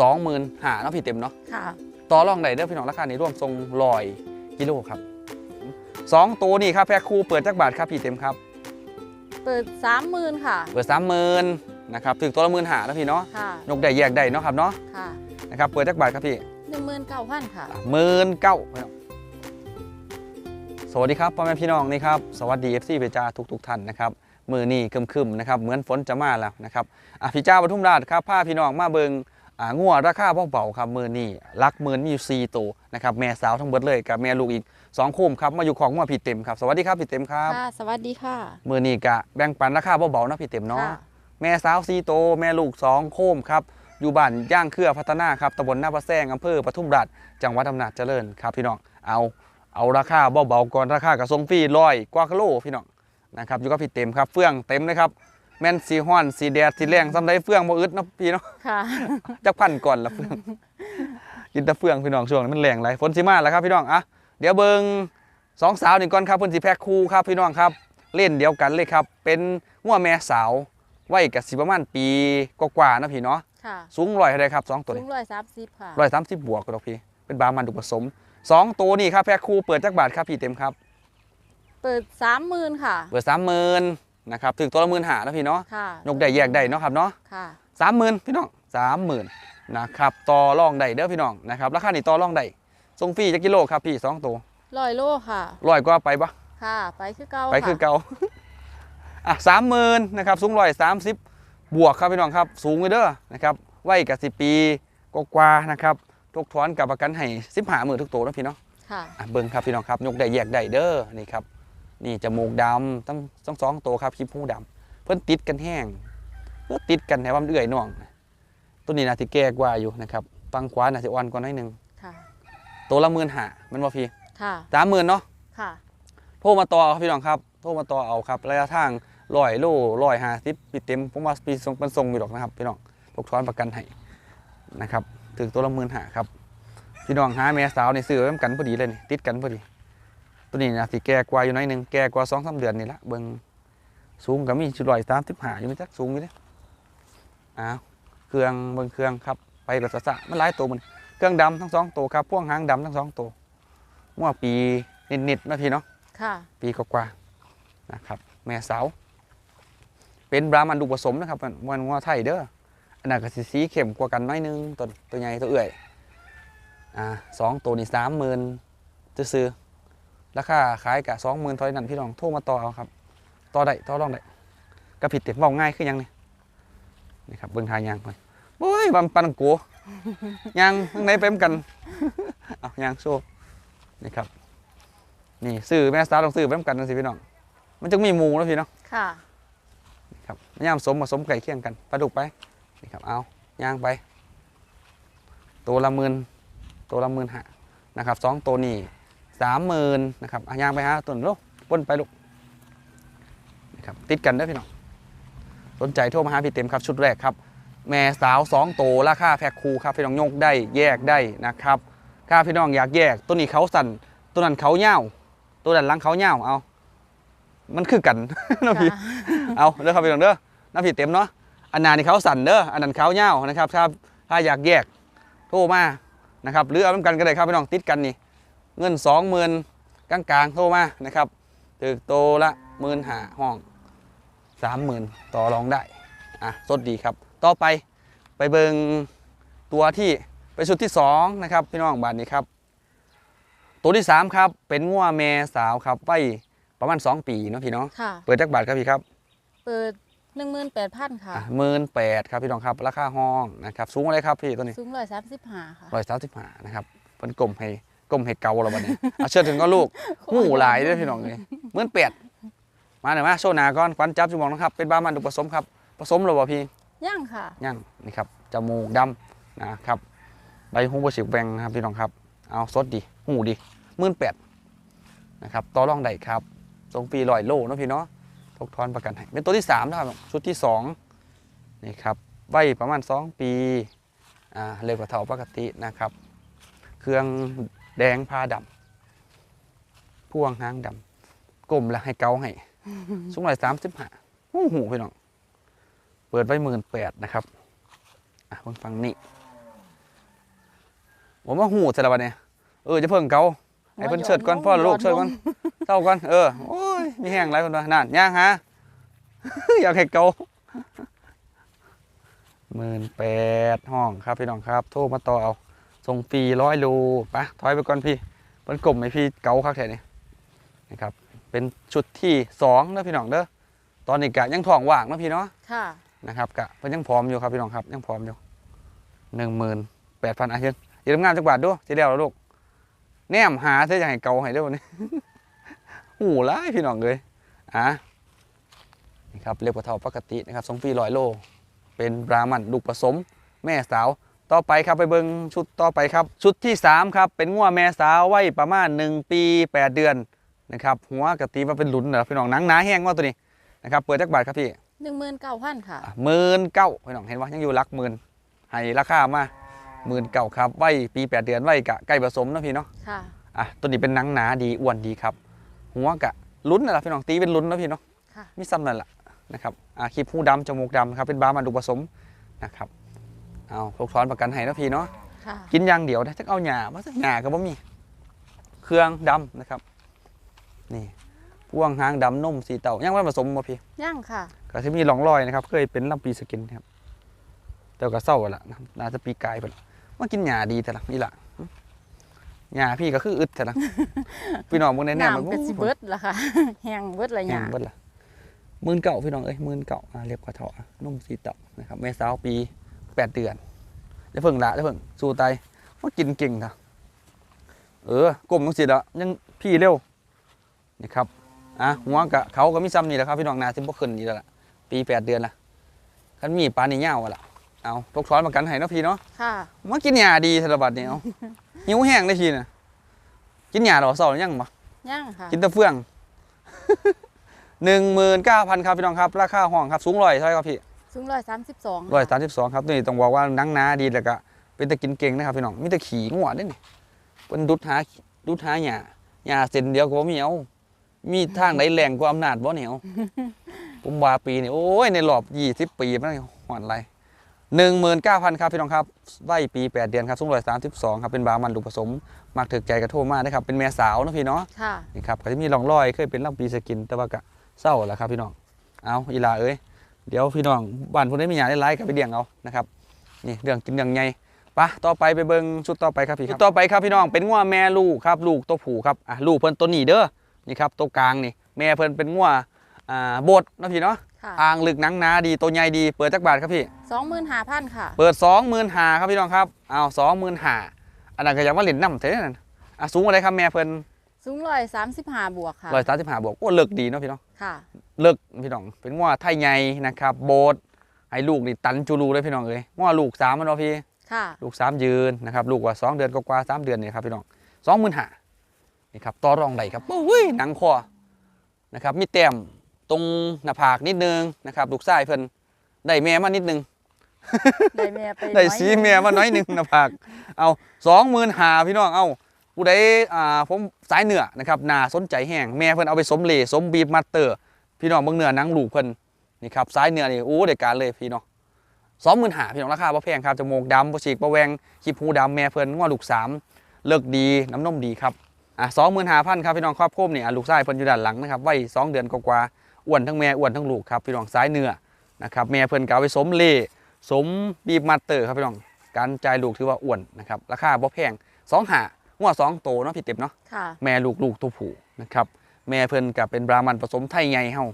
สองหมื่นหาเนาะพี่เต็มเนาะค่ะ ต่อรองได้เด้อพี่น้องราคานี้ร่วมทรงลอยกิโลครับสองตัวนี่ครับแพ็คคู่เปิดจักบาทครับพี่เต็มครับ เปิดสามหมื่นค่ะ เปิดสามหมื่นนะครับถึงตัวละหมื่นหาแล้วพี่เนาะค่ะยกได้แยกได้เนาะครับเนาะค่ะนะครับเปิดจักบาทครับพี่หนึ่งหมื่นเก้าพันค่ะหมื่นเก้าสวัสดีครับพ่อแม่พี่น้องนี่ครับสวัสดี FC เพจาทุกทุกๆท่านนะครับมือนี่ครึมๆนะครับเหมือนฝนจะมาแล้วนะครับอะพี่จ้าปทุมราชครับพาพี่น้องมาเบิงอ่า งัวราคาเบาๆครับมือนี่รักหมื่นมีอยู่สี่ตัวนะครับแม่สาวทั้งเบิดเลยกับแม่ลูกอีกสองคู่ครับมาอยู่ของงัวพี่เต็มครับสวัสดีครับพี่เต็มครับค่ะสวัสดีค่ะ มือนี่กะแบ่งปันราคาเบาๆนะพี่เต็มเนาะค่ะแม่สาวซีโตวแม่ลูกสองโคมครับอยู่บ้านย่างเครือพัฒนาครับตำบลหน้าพระแซงอำเภอปทุมราชจังหวัดอำนาจเจริญครับพี่น้องเอาเอาราคาเบาๆก่อนราคากระทรงฟรีร้อยกว่ากิโลพี่น้องนะครับอยู่กับพี่เต็มครับเฟื่องเต็มเลยครับ แม่นสีห้อนสีแดดสีแรงซ้ำได้เฟื่องบ่อึดเนาะพี่เนาะค่ะจักพันก่อนละเฟื่องกินแต่เฟื่องพี่น้องช่วงนี้มันแรงไรฝนสิมาแล้วครับพี่น้องอะเดี๋ยวเบิงสองสาวหนึ่งก่อนครับเพิ่นสิแพ็คคู่ครับพี่น้องครับ เล่นเดียวกันเลยครับ เป็นงัวแม่สาววัยกับสิประมาณปีกว่าๆนะพี่เนาะค่ะสูงร้อยเท่าไรครับสองตัวสูนี้งร้อยสามสิบค่ะร้อยสามสิบบวกกันหรอกพี่ เป็นบามันดุผสมสองตัวนี่ครับแพ็คคู่เปิดจักบาทครับพี่เต็มครับ เปิดสามหมื่นค่ะ เปิดสามหมื่น นะครับถึงตัวละหมื่นหาแล้วพี่เนาะค่ะยกได้แยกได้เนาะครับเนาะค่ะสามหมื่นพี่น้องสามหมื่นนะครับต่อรองได้เด้อพี่น้องนะครับราคานี่ต่อรองได้ส่งฟรีจักกิโลครับพี่สองตัวร้อยโลค่ะร้อยกว่าไปปะค่ะ ไปคือเก่าไปคือเก่าอะสามหมื่นนะครับสูงร้อยสามสิบบวกครับพี่น้องครับ สูงเลยเด้อนะครับวัยกับสิปีกว่าๆนะครับทุกถอนกับประกันให้สิบหาหมื่นทุกตัวนะพี่เนาะค่ะอะเบิ่งครับพี่น้องครับยกได้แยกได้เด้อนี่ครับ นี่จมูกดำทั้งทั้งสองตัวครับขี้หูดำเพิ่นติดกันแห้งเพื่อติดกันให้ว่ามันเอื่อยน่องตัวนี้น่าสิแก่กว่าอยู่นะครับฟังขวาน่าสิอ่อนกว่าหน้อยหนึงค่ะตัวละหมื่นหามันว่าพี่ค่ะสามหมื่นเนาะค่ะโทรมาต่อเอาครับพี่น้องครับโทรมาต่อเอาครับระยะทางร้อยโลร้อยห้าสิบปีเต็มผมว่าปีส่งมันส่งอยู่หรอกนะครับพี่น้องพกทอนประกันให้นะครับถึงตัวละหมื่นหาครับพี่น้องหาแม่สาวในซื้อไว้กันพอดีเลยนี่ติดกันพอดี ตัวนี้นะสิแก่กว่าอยู่หน้อยหนึงแก่กว่าสองสามเดือนนี่ละเบิ่งสูงก็มีชุดลอยสามสิบห้าอยู่ไหมจักสูงอยู่เด้อ้าวเครื่องเบิ่งเครื่องครับไปรถสะสะมันหลายตัวมันเครื่องดำทั้งสองตัวครับพ่วงหางดำทั้งสองตัวมั่วปีนิดๆนะพี่เนาะค่ะ ปีกว่าๆนะครับ แม่สาวเป็นบรามันดุผสมนะครับมันมันงัวไทยเด้ออันนั้นก็สิสีเข้มกว่ากันน้อยนึงตัวตัวใหญ่ตัวเอื่อยอ่าสองตัวนี่สามหมื่นซื้อๆ ราคาขายกะสองหมื่นเท่านั้นพี่น้องโทรมาต่อเอาครับต่อได้ต่อรองได้ก็ผิดเต็มบอกง่ายคือหยังนี่นี่ครับเบิ่งทางยางก่อนโอ้ยบันปันกัวยางข้างในเป็นกันเอายางโซ่นี่ครับ นี่ซื้อแม่สาวต้องซื้อไปน้ำกันนะสิพี่น้องมันจึงมีหมูแล้วพี่เนาะค่ะนี่ครับย่ามสมผสมไก่เคี่ยงกันปลาดุกไปนี่ครับเอาย่างไป ตัวละหมื่นตัวละหมื่นหานะครับสองตัวนี่ สามหมื่นนะครับอะย่างไปฮะตัวนึงลูกวนไปลูกนี่ครับติดกันเด้อพี่น้องสนใจโทรมาหาพี่เต็มครับชุดแรกครับ แม่สาวสองตัวราคาแพ็คคูครับพี่น้องยกได้แยกได้นะครับถ้าพี่น้องอยากแยกตัวนี้เขาสั่นตัวนั้นเขาเง่าวตัวนั้นหลังเขาเง่าวเอา มันคือกันน้องพี่เอาเด้อครับพี่น้องเด้อน้ำผิดเต็มเนาะอันนานี่เขาสั่นเด้ออันนั้นเขาเง่าวนะครับถ้าถ้าอยากแยกโทรมานะครับหรือเอาเป็นกันก็ได้ครับพี่น้องติดกันนี่ เงินสองหมื่นกลางๆโทรมานะครับถึกโตละหมื่นหาห้องสามหมื่นต่อรองได้อะสดดีครับ ต่อไปไปเบิงตัวที่ไปชุดที่สองนะครับ พี่น้องบาทนี้ครับ ตัวที่สามครับ เป็นงัวแม่สาวครับไว้ประมาณสองปีเนาะพี่เนาะค่ะเปิดจักบาทครับพี่ครับเปิดหนึ่งหมื่นแปดพันค่ะหมื่นแปดครับพี่น้องครับ ราคาห้องนะครับ สูงอะไรครับพี่ตัวนี้ สูงร้อยสามสิบห้าค่ะร้อยสามสิบห้านะครับเพิ่นกลมให้ กลมให้เกาเราบัดนี้เอาเชิญถึงก็ลูกหูหลายเด้วยพี่น้องเลยหมื่นแปดมาหน่อยมาโชว์หนาก่อนควันจับจมูกนะครับ เป็นบ้ามันดุผสมครับ ผสมหรือเปล่าพี่ย่างค่ะย่างนี่ครับจมูกดำนะครับใบหูบสิบแบงนะครับพี่น้องครับ เอาสดดีหูดีหมื่นแปดนะครับต่อรองได้ครับทรงฟรีลอยโลเนาะพี่เนาะทกทอนประกันให้เป็นตัวที่สามนะครับชุดที่สองนี่ครับใบประมาณสองปีอ่าเร็วกว่าเท่าปกตินะครับ เครื่อง แดงพาดำพ่วงหางดำกลมแล้วให้เกาให้สูงร้อยสามสิบห้าหูหูพี่น้อง เปิดไว้หมื่นแปดนะครับ อะเพิ่งฟังนี่ผมว่าหูแต่ละวันเนี่ยเออจะเพิ่งเกาให้เพิ่นเชิดก่อนพ่อลูกเชิดก่อนเท่าก่อนเออโอ้ยมีแห้งไรคนว่านั่นย่างฮะอยากให้เกาหมื่นแปดห้องครับพี่น้องครับ โทรมาต่อเอา ส่งฟรีร้อยโลไปะถอยไปก่อนพี่เพิ่นกลมให้พี่เกาครับแถวนี้นะครับ เป็นชุดที่สองนะพี่น้องเด้อตอนนี้กะยังท้องว่างนะพี่เนาะค่ะนะครับกะเพิ่นยังพร้อมอยู่ครับพี่น้องครับยังพร้อมอยู่หนึ่งหมื่นแปดพันอาเช่นอย่าทำงานจักบาทด้วยทีเดียวแล้วลูกแนมหาเธอจะให้เกาให้เด้วยวันนี้หูร้ายพี่น้องเลยอะนี่ครับเรียกว่าเท่าปกตินะครับสองปีร้อยโล เป็นบราหมันลูกผสม แม่สาว ต่อไปครับไปเบิ่งชุดต่อไปครับ ชุดที่สามครับ เป็นงัวแม่สาวไว้ประมาณหนึ่งปีแปดเดือนนะครับหัวกะตีมาเป็นหลุนเหรอพี่น้องหนังหนาแห้งว่าตัวนี้นะครับเปิดจักบาทครับพี่หนึ่งหมื่นเก้าพันค่ะหมื่นเก้าพี่น้องเห็นว่ายังอยู่หลักหมื่นให้ราคามาหมื่นเก้าครับไว้ปีแปดเดือนไว้กะใกล้ผสมเนาะพี่เนาะค่ะอะตัวนี้เป็นหนังหนาดีอ้วนดีครับ หัวกะลุ้นนั่นแหละพี่น้องตีเป็นลุ้นเนาะพี่เนาะค่ะมีซ้ำนั่นแหละนะครับอะคลิปหูดำจมูกดำครับเป็นบาร์มันดูผสมนะครับ เอาพกถอนประกันให้เนาะพี่เนาะค่ะกินอย่างเดียวได้ถ้าเอาหญ้ามาสักหญ้าก็บ่มีเครื่องดำนะครับ นี่พ่วงหางดำนุ่มสีเต่ายังไม่ผสมบ่พี่ ย่างค่ะ ก็จะมีร่องรอยนะครับ เคยเป็นลำปีสกินครับแต่ก็เศร้าแล้วนะครับน่าจะปีกายไปแล้วว่ากินหญ้าดีแต่ละนี่ละหญ้าพี่ก็คืออึดแต่ละ พี่น้องมึงแน่ๆมันน้ำเป็นสิเบิดละค่ะ แห้งเบิดละหแห้ยางเบิดละหมื่นเก่าพี่น้องเอ้ยหมื่นเก่าอ่าเรียบกว่าเถาะนุ่มสีเต่านะครับแม่สาวปี แปดเดือนจะเพิ่งละจะเพิ่งสู้ตายว่ากินเก่งค่ะเออกลมต้องสิละยังพี่เร็วนี่ครับอะหัวกะเขาก็มีซ้ำนี่แหละครับพี่น้องนาซิบ่ขึ้นนี่แล้วล่ะปีแปดเดือนละคันมีปลานี่เง่าวอะล่ะเอาพกช้อนมากันให้เนาะพี่เนาะค่ะมากินหญ้าดีธนบัตรนี่เอาหิวแห้งได้ทีน่ะกินหญ้าดอกเสายังบ่ย่างค่ะกินแตะเฟืองหนึ่งหมื่นเก้าพันครับพี่น้องครับ ราคาห้องครับสูงร้อยเท่าไหร่ครับพี่ สูงร้อยสามสิบสองร้อยสามสิบสองครับนี่ต้องบอกว่าหนังหนาดีแล้วก็เป็นตะกินเก่งนะครับพี่น้องมีแต่ขี่งัวเด้นี่เป็นดุดหาดุดหาหญ้าหญ้าเส้นเดียวก็บ่มีเอามีทางไหนแรงกว่าอำนาจบ่เหนียวผมว่าปีนี่โอ้ยในรอบยี่สิบปีมันหอนไรหนึ่งหมื่นเก้าพันครับพี่น้องครับไว้ปีแปดเดือนครับสูงร้อยสามสิบสองครับเป็นบามันลูกผสมมักถึกใจกระโทษมากนะครับเป็นแม่สาวเนาะพี่เนาะค่ะนี่ครับก็จะมีร่องรอยเคยเป็นลำปีสกินแต่ว่ากะเศร้าแล้วครับพี่น้องเอาอีหลาเอ้ย เดี๋ยวพี่น้องบ้านพวกนี้มีหยาได้ไล่กับไปเลี้ยงเอานะครับนี่เรื่องกินเรื่องไงปะต่อไปไปเบิ่งชุดต่อไปครับพี่ครับชุดต่อไปครับพี่น้องเป็นงัวแม่ลูกครับ ลูกตัวผู้ครับอะลูกเพิ่นตัวนี้เด้อนี่ครับตัวกลางนี่ แม่เพิ่นเป็นงัวอ่าบดเนาะพี่เนาะค่ะอ่างลึกหนังหนาดีตัวใหญ่ดีเปิดจักบาทครับพี่สองหมื่นห้าพันค่ะ เปิดสองหมื่นหาครับพี่น้องครับเอาสองหมื่นหาอันนั้นก็ยังว่าเหรียญน้ำเท่านั้นอะสูงอะไรครับแม่เพิ่นสูงร้อยสามสิบห้าบวกค่ะร้อยสามสิบห้าบวกโอ้เลิกดีเนาะพี่น้องค่ะ เลิกพี่น้อง เป็นง้อไทยใหญ่นะครับ โบสให้ลูกนี่ตันจูรูเลยพี่น้องเลยง้อลูกสามมันเนาะพี่ค่ะลูกสามยืนนะครับ ลูกว่าสองเดือนกว่าๆสามเดือนเนี่ยครับพี่น้องสองหมื่นห้านี่ครับต่อรองได้ครับโอ้ยหนังคอนะครับมีแต้มตรงหน้าผากนิดนึงนะครับลูกชายเพิ่นได้แม่มานิดนึงได้แม่ไปได้น้อยสีหนึ่งแม่มาน้อยหนึงหน้าผากเอาสองหมื่นหาพี่น้องเอาผู้ใดอ่าผมสายเหนือนะครับน่าสนใจแห้งแม่เพิ่นเอาไปสมเหลสมบีบมัตเตอร์ พี่น้องเบิ่งเนื้อหนังลูกเพิ่นนี่ครับสายเหนือนี่โอ้เด็กการเลยพี่น้องสองหมื่นหาพี่น้องราคาบ่แพงครับจมูกดำบ่ฉีกบ่แหวงขีบหูดำแม่เพิ่นงอลูกสามเลิกดีน้ำนมดีครับอะสองหมื่นหาพันครับพี่น้องครอบคลุมนี่อะลูกชายเพิ่นอยู่ด้านหลังนะครับไว้สองเดือนกว่าๆอ้วนทั้งแม่อ้วนทั้งลูกครับพี่น้องสายเหนือนะครับแม่เพิ่นก็เอาไปสมเหลสมบีบมัตเตอร์ครับพี่น้องการจ่ายลูกถือว่าอ้วนนะครับราคาบ่แพงสองหางัวสองโตเนาะพี่เต็มเนาะค่ะแม่ลูกลูกตัวผู้นะครับ แม่เพิ่นกับเป็นบรามันผสมไทยไงเฮา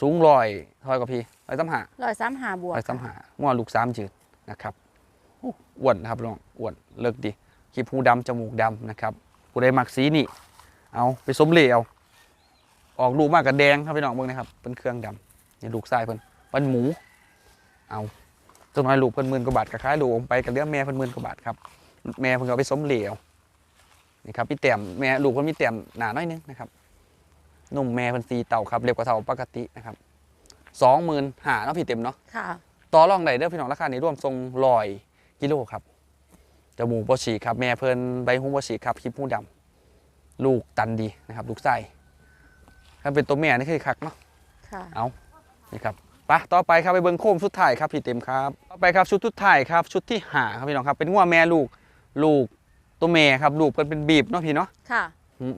สูงร้อยเท่ากับพี่ร้อยสามหาร้อยสามห้าบวกร้อยสามหางัวลูกสามจืดนะครับโอ้อ้วนนะครับน้องอ้วนเลิกดีขีบหูดำจมูกดำนะครับผู้ใดมักสีนี่ เอาไปสมเหลวออกลูกมากกับแดงครับพี่น้องเบิ่งนะครับเป็นเครื่องดำนี่ลูกทรายเพิ่นเป็นหมู เอาตัวน้อยลูกเพิ่นหมื่นกว่าบาทก็ขายลูกออกไปกับเลี้ยงแม่เพิ่นหมื่นกว่าบาทครับแม่เพิ่นก็เอาไปสมเหลวนี่ครับพี่แต้มแม่ลูกเพิ่นมีแต้มหนาน้อยนึงนะครับ นุ่มแม่เพิ่นสีเต่าครับเรียบกว่าเต่าปกตินะครับสองหมื่นหาเนาะพี่เต็มเนาะค่ะ ต่อรองได้เด้อพี่น้องราคานี้ร่วมทรงลอยกิโลครับจมูกบ่ฉีกครับแม่เพิ่นใบหูบ่ฉีกครับคลิปหูดำลูกตันดีนะครับ ลูกไส้ถ้าเป็นตัวแม่นี่คือคักเนาะค่ะเอานี่ครับไปต่อไปครับไปเบิ้งโค้มชุดถ่ายครับพี่เต็มครับ ต่อไปครับชุดชุดถ่ายครับชุดที่หาครับพี่น้องครับเป็นงัวแม่ลูกลูกตัวแม่ครับลูกเพิ่นเป็นบีบเนาะพี่เนาะค่ะ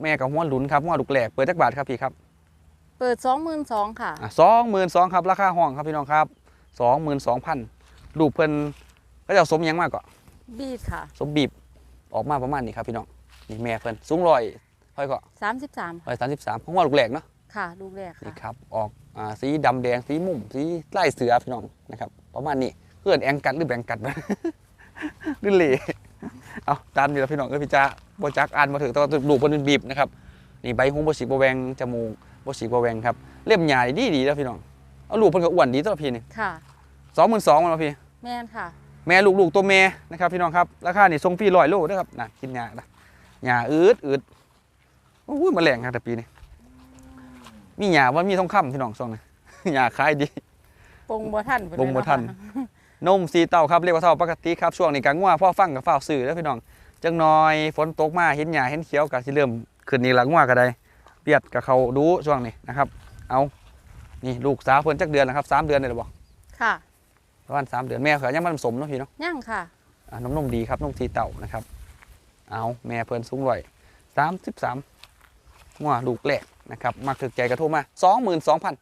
แม่กับหัวหลุนครับหัวลูกแหลกเปิดจักบาทครับพี่ครับ เปิดสองหมื่นสองค่ะสองหมื่นสองครับราคาห้องครับพี่น้องครับสองหมื่นสองพันลูกเพิ่นก็จะสมหยังมากกว่าบีดค่ะ สมบีบออกมาประมาณนี้ครับพี่น้องนี่แม่เพิ่นสูงร้อยค่อยก็สามสิบสามร้อยสามสิบสามหัวลูกแหลกเนาะค่ะ ลูกแรกนี่ค่ะครับออกอ่าสีดำแดงสีมุมสีไล่เสือพี่น้องนะครับ ประมาณนี้เพื่อนแองกัดหรือแบงกัดนะหรือเหล่เอาตามนี้แล้วพี่น้องเอ้ยพี่จ้า บจักอ่านมาถึงแตัวาลูกเพิ่นเป็นบีบนะครับนี่ใบหูบฉีกบแวงจมูกบฉีกบแวงครับเล่มใหญ่ดีดีๆแล้วพี่น้องเอาลูกเพิ่นก็อ้วนดีตัวละพี่นี่ค่ะสองหมื่นสองมันละพี่ แม่นค่ะ แม่ลูกลูกตัวแม่นะครับพี่น้องครับราคานี่ทรงฟรีร้อยโลนะครับนะกินยานะยาอืดอืดโอ้ยแมาแรงครับแต่ปีนี้มียาว่ามีทองคำพี่น้องซองนะยาขายดีปงบัวท่านพุ่ปงบ่ทันเลยเาะค่ะนมสีเต้าครับเรียกว่าเท่าปกติครับช่วงนี้กังว่าพ่อฟังกับฝ้าวสื่อแล้วพี่น้อง จังน้อยฝนตกมาเห็นหญ้าเห็นเขียวก็สิเริ่มขึ้นนี่หลังว่าก็ได้เปียดกับเขาดูช่วงนี้นะครับ เอานี่ลูกสาวเพิ่นจักเดือนแล้วครับสามเดือนเลยหรือบ่ค่ะประมาณสามเดือนแม่เขายังมันสมเนาะพี่เนาะย่างค่ะอะนมนมดีครับนมสีเต่านะครับ เอาแม่เพิ่นสูงร้อยสามสิบสามหัวลูกแหลกนะครับมาถึกใจกระโทรมาสองหมื่นสองพัน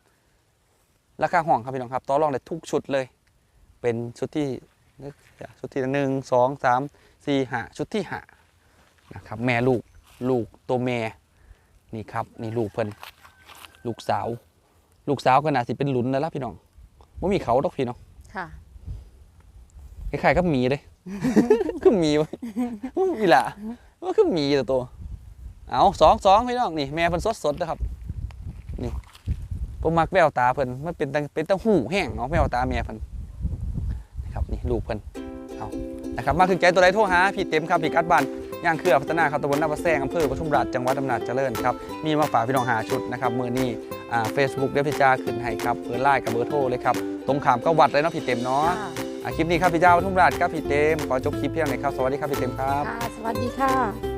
ราคาห่องครับพี่น้องครับต่อรองได้ทุกชุดเลย เป็นชุดที่ นึกชุดที่หนึ่งสองสามสี่ห้าชุดที่ห้านะครับแม่ลูกลูกตัวแม่นี่ครับนี่ลูกเพิ่นลูกสาว ลูกสาวก็น่าสิเป็นหลุนแล้วล่ะพี่น้องว่ามีเขาดอกพี่น้องค่ะคล้ายๆกับหมีเลยคือหมีวะมีละว่าคือหมีตัวโตเอาสองสองพี่น้องนี่แม่เพิ่นสดสดๆนะครับนี่ผมมักแววตาเพิ่นมันเป็นตังเป็นตังหูแห้งเนาะแววตาแม่เพิ่นนะครับนี่ ลูกเพิ่นเอานะครับมาถึงใจตัวใดโทรหาพี่เต็มครับพี่กัดบ้านย่างเครือพัฒนาครับตำบลหน้าประแซงอำเภอปทุมราชจังหวัดอำนาจเจริญครับมีมาฝากพี่น้องหาชุดนะครับมือนี้อ่าเฟซบุ๊กเดี๋ยวพี่จ้าขึ้นให้ครับเบอร์ไลน์กับเบอร์โทรเลยครับตรงขามก็วัดเลยเนาะพี่เต็มเนาะค่ะอะคลิปนี้ครับพี่เจ้าทุ่มราชครับพี่เต็มขอจบคลิปเพียงเลยครับสวัสดีครับพี่เต็มครับค่ะสวัสดีค่ะ